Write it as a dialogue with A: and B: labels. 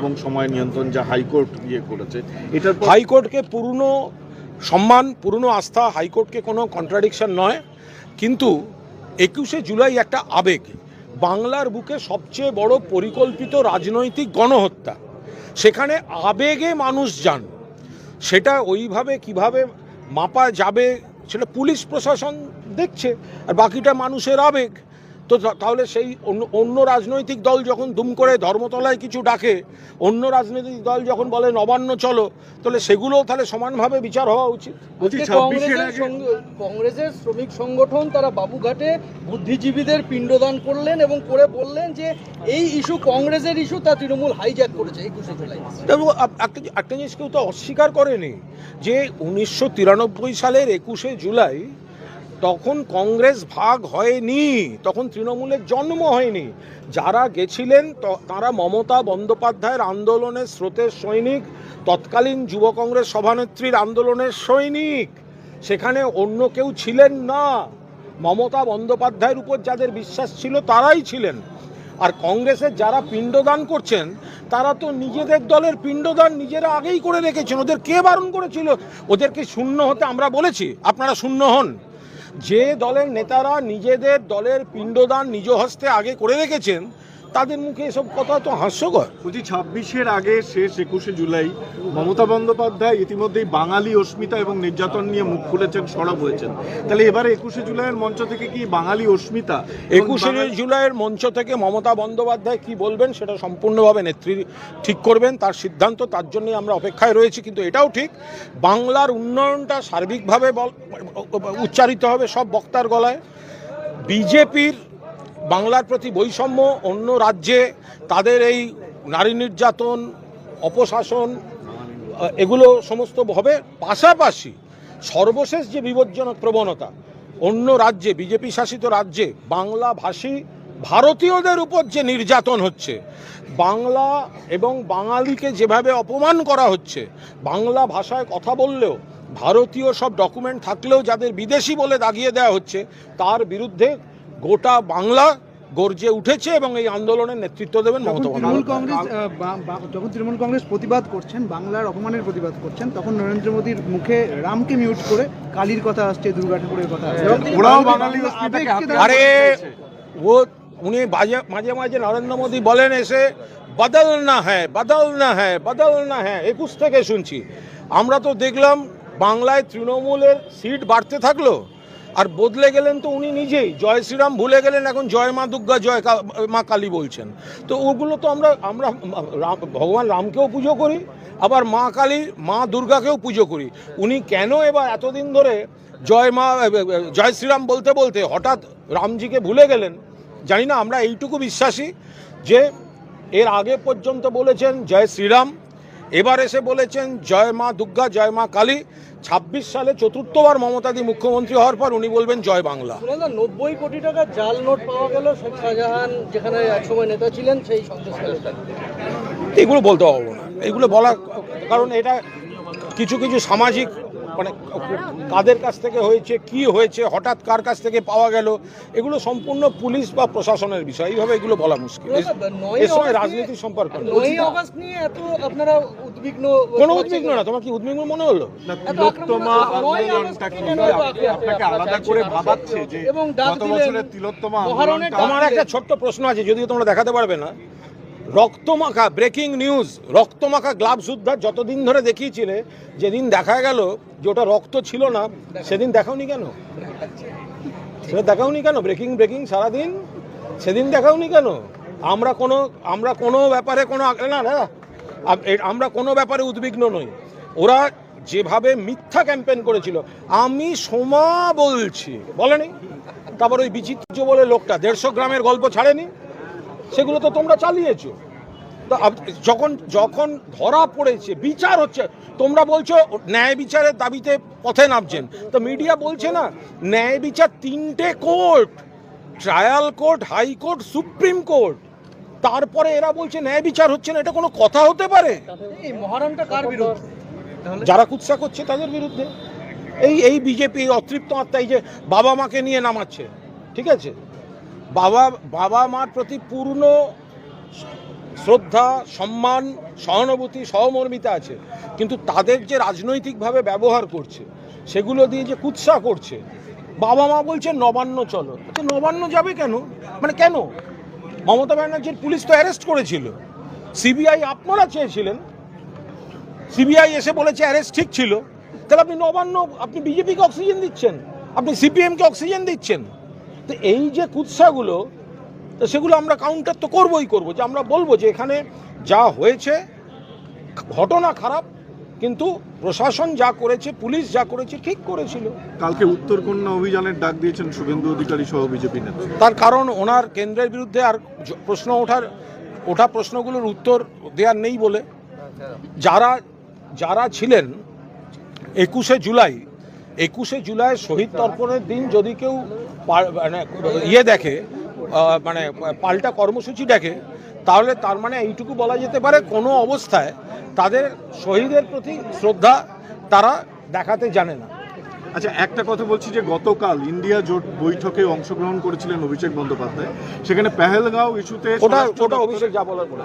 A: এবং সময় নিয়ন্ত্রণ যা হাইকোর্ট ইয়ে করেছে এটা
B: হাইকোর্টকে পুরনো সম্মান, পুরনো আস্থা হাইকোর্টকে কোনো কন্ট্রাডিকশন নয়। কিন্তু একুশে জুলাই একটা আবেগ। বাংলার বুকে সবচেয়ে বড় পরিকল্পিত রাজনৈতিক গণহত্যা। সেখানে আবেগে মানুষ যান। সেটা ওইভাবে কীভাবে মাপা যাবে, সেটা পুলিশ প্রশাসন দেখছে। আর বাকিটা মানুষের আবেগ। তো তাহলে সেই অন্য অন্য রাজনৈতিক দল যখন দুম করে ধর্মতলায় কিছু ডাকে অন্য রাজনৈতিক দল যখন বলে নবান্ন চলো তাহলে সেগুলোও তাহলে সমানভাবে বিচার হওয়া উচিত?
C: কংগ্রেসের শ্রমিক সংগঠন তারা বাবুঘাটে বুদ্ধিজীবীদের পিণ্ডদান করলেন এবং করে বললেন যে এই ইস্যু কংগ্রেসের ইস্যু তা তৃণমূল হাইজ্যাক করেছে একুশে জুলাই
B: একটা জিনিস কেউ তো অস্বীকার করেনি যে উনিশশো তিরানব্বই সালের একুশে জুলাই তখন কংগ্রেস ভাগ হয়নি, তখন তৃণমূলের জন্ম হয়নি। যারা গেছিলেন তারা মমতা বন্দ্যোপাধ্যায়ের আন্দোলনের স্রোতের সৈনিক, তৎকালীন যুব কংগ্রেস সভানেত্রীর আন্দোলনের সৈনিক। সেখানে অন্য কেউ ছিলেন না। মমতা বন্দ্যোপাধ্যায়ের উপর যাদের বিশ্বাস ছিল, তারাই ছিলেন। আর কংগ্রেসের যারা পিণ্ডদান করছেন, তারা তো নিজেদের দলের পিণ্ডদান নিজেরা আগেই করে রেখেছেন। ওদের কে বারণ করেছিল? ওদেরকে শূন্য হতে আমরা বলেছি। আপনারা শূন্য হন। যে দলের নেতারা নিজেদের দলের পিণ্ডদান নিজ হস্তে আগে করে রেখেছেন তাদের মুখে এসব কথা তো হাস্যকর?
A: বলছি ছাব্বিশের আগে শেষ একুশে জুলাই মমতা বন্দ্যোপাধ্যায় ইতিমধ্যেই বাঙালি অস্মিতা এবং নির্যাতন নিয়ে মুখ খুলেছেন সরব হয়েছেন। তাহলে এবারে একুশে জুলাইয়ের মঞ্চ থেকে কি বাঙালি অস্মিতা
B: একুশে জুলাইয়ের মঞ্চ থেকে মমতা বন্দ্যোপাধ্যায় কি বলবেন সেটা সম্পূর্ণভাবে নেত্রী ঠিক করবেন তার সিদ্ধান্ত তার জন্যই আমরা অপেক্ষায় রয়েছি কিন্তু এটাও ঠিক বাংলার উন্নয়নটা সার্বিকভাবে বল- উচ্চারিত হবে সব বক্তার গলায়। বিজেপির বাংলার প্রতি বৈষম্য, অন্য রাজ্যে তাদের এই নারী নির্যাতন, অপশাসন, এগুলো সমস্ত হবে। পাশাপাশি সর্বশেষ যে বিপজ্জনক প্রবণতা, অন্য রাজ্যে, বিজেপি শাসিত রাজ্যে বাংলা ভাষী ভারতীয়দের উপর যে নির্যাতন হচ্ছে, বাংলা এবং বাঙালিকে যেভাবে অপমান করা হচ্ছে, বাংলা ভাষায় কথা বললেও, ভারতীয় সব ডকুমেন্ট থাকলেও যাদের বিদেশি বলে দাগিয়ে দেওয়া হচ্ছে, তার বিরুদ্ধে গোটা বাংলা গর্জে উঠেছে এবং এই আন্দোলনের নেতৃত্ব দেবেন মমতা
D: তৃণমূল কংগ্রেস যখন তৃণমূল কংগ্রেস প্রতিবাদ করছেন বাংলার অপমানের প্রতিবাদ করছেন তখন নরেন্দ্র মোদীর মুখে রামকে মিউট করে কালীর কথা আসছে দুর্গা ঠাকুরের কথা আসছে।
A: অস্মিতাকে
D: তারা-
B: আরে ও উনি মাঝে মাঝে মাঝে নরেন্দ্র মোদী বলেন এসে বদল না হ্যাঁ বদল না হ্যাঁ বদল না হ্যাঁ একুশ থেকে শুনছি। আমরা তো দেখলাম বাংলায় তৃণমূলের সিট বাড়তে থাকল। আর বদলে গেলেন তো উনি নিজেই। জয় শ্রীরাম ভুলে গেলেন, এখন জয় মা দুর্গা, জয় মা কালী বলছেন। তো ওগুলো তো আমরা আমরা ভগবান রামকেও পুজো করি, আবার মা কালী, মা দুর্গাকেও পুজো করি। উনি কেন এবার এতদিন ধরে জয় মা জয় শ্রীরাম বলতে বলতে হঠাৎ রামজিকে ভুলে গেলেন? জানি না, আমরা এইটুকু বিশ্বাসী যে এর আগে পর্যন্ত বলেছেন জয় শ্রীরাম, এবার এসে বলেছেন জয় মা দুর্গা, জয় মা কালী। ছাব্বিশ সালে চতুর্থবার মমতাদি মুখ্যমন্ত্রী হওয়ার পর উনি বলবেন জয় বাংলা।
C: নব্বই কোটি টাকা জাল নোট পাওয়া গেল শেখ শাহজাহান যেখানে একসময় নেতা ছিলেন সেই
B: এগুলো বলতে পারব না। এগুলো বলা কারণ এটা কিছু কিছু সামাজিক মানে কাদের কাছ থেকে হয়েছে কি হয়েছে হঠাৎ কার কাছ থেকে পাওয়া গেল এগুলো সম্পূর্ণ পুলিশ বা প্রশাসনের বিষয়। এইভাবে এগুলো বলা মুশকিল। এর-
C: নয়ই
B: সঙ্গে রাজনীতির সম্পর্ক নেই।
C: নয়ই অগস্ট নিয়ে এত আপনারা উদ্বিগ্ন
B: কোনো উদ্বিগ্ন না তোমার কি উদ্বিগ্ন মনে হলো? আমার একটা ছোট্ট প্রশ্ন আছে যদিও তোমরা দেখাতে পারবে না। রক্তমাখা ব্রেকিং নিউজ রক্তমাখা গ্লাভস উদ্ধার যতদিন ধরে দেখিয়েছিলে, যেদিন দেখা গেল যে ওটা রক্ত ছিল না, সেদিন দেখাওনি কেন? সেটা দেখাওনি কেন? ব্রেকিং ব্রেকিং সারাদিন? সেদিন দেখাওনি কেন? আমরা কোনো আমরা কোনো ব্যাপারে কোনো না না আমরা কোনো ব্যাপারে উদ্বিগ্ন নই। ওরা যেভাবে মিথ্যা ক্যাম্পেন করেছিল, আমি সোমা বলছি বলেনি তারপর ওই বিচিত্র বলে লোকটা, দেড়শো গ্রামের গল্প ছাড়েনি? সেগুলো তো তোমরা চালিয়েছো। যখন যখন ধরা পড়েছে বিচার হচ্ছে তোমরা বলছো ন্যায় বিচারের দাবিতে পথে নামছেন। তো মিডিয়া বলছে না ন্যায় বিচার তিনটে court trial court high court supreme court. তারপরে এরা বলছে ন্যায় বিচার হচ্ছে না এটা কোনো কথা হতে পারে?
C: এই মহারণটা কার বিরুদ্ধে?
B: যারা কুৎসা করছে তাদের বিরুদ্ধে। এই এই বিজেপি অতৃপ্ত আত্মা এই যে বাবা মাকে নিয়ে নামাচ্ছে ঠিক আছে? বাবা বাবা মার প্রতি পূর্ণ শ্রদ্ধা, সম্মান, সহানুভূতি সহমর্মিতা আছে। কিন্তু তাদের যে রাজনৈতিকভাবে ব্যবহার করছে, সেগুলো দিয়ে যে কুৎসা করছে, বাবা মা বলছে, নবান্ন চলো। আচ্ছা নবান্ন যাবে কেন? মানে কেন? মমতা ব্যানার্জির পুলিশ তো অ্যারেস্ট করেছিল। সিবিআই আপনারা চেয়েছিলেন। সিবিআই এসে বলেছে, অ্যারেস্ট ঠিক ছিল। তাহলে আপনি নবান্ন, আপনি বিজেপিকে অক্সিজেন দিচ্ছেন? আপনি সিপিএমকে অক্সিজেন দিচ্ছেন? তো এই যে কুৎসাগুলো তো সেগুলো আমরা কাউন্টার তো করবই করব যে আমরা বলব যে এখানে যা হয়েছে ঘটনা খারাপ কিন্তু প্রশাসন যা করেছে পুলিশ যা করেছে ঠিক করেছিল।
A: কালকে উত্তরকন্যা অভিযানের ডাক দিয়েছেন শুভেন্দু অধিকারী সহ বিজেপি নেতা।
B: তার কারণ ওনার কেন্দ্রের বিরুদ্ধে আর প্রশ্ন ওঠার ওঠা প্রশ্নগুলোর উত্তর দেওয়ার নেই বলে। যারা যারা ছিলেন একুশে জুলাই একুশে জুলাই শহীদ তর্পণের দিন যদি কেউ মানে ইয়ে দেখে মানে পাল্টা কর্মসূচি দেখে তাহলে তার মানে এইটুকু বলা যেতে পারে কোনো অবস্থায় তাদের শহীদের প্রতি শ্রদ্ধা তারা দেখাতে জানে না।
A: আচ্ছা একটা কথা বলছি যে গতকাল ইন্ডিয়া জোট বৈঠকে অংশগ্রহণ করেছিলেন অভিষেক বন্দ্যোপাধ্যায়। সেখানে পেহেলগাঁও ইস্যুতে
B: ওটা ওটা অভিষেক যা বলার বলে